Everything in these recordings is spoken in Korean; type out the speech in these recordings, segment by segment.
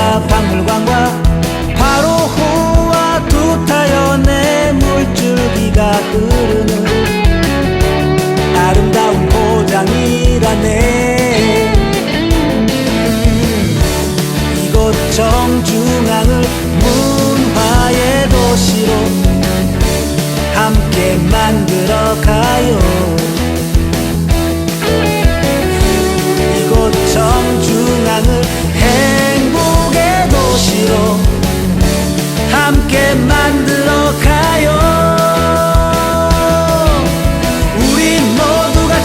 역사 박물관과 바로 호와 두 타연의 물줄기가 흐르는 아름다운 고장이라네. 이곳 정중앙을 문화의 도시로 함께 만들어 가요.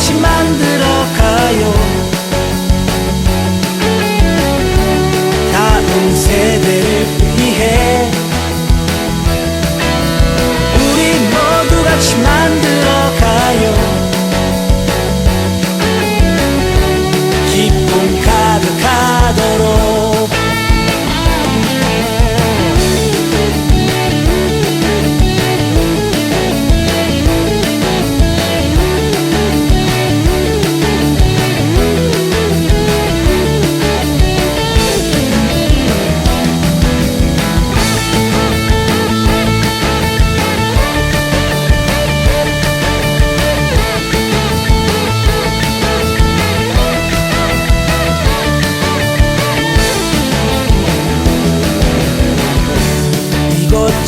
같이 만들어 가요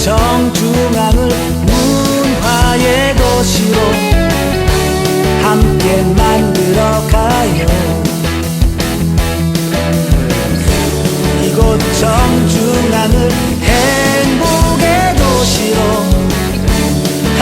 정중앙을 문화의 도시로 함께 만들어 가요. 이곳 정중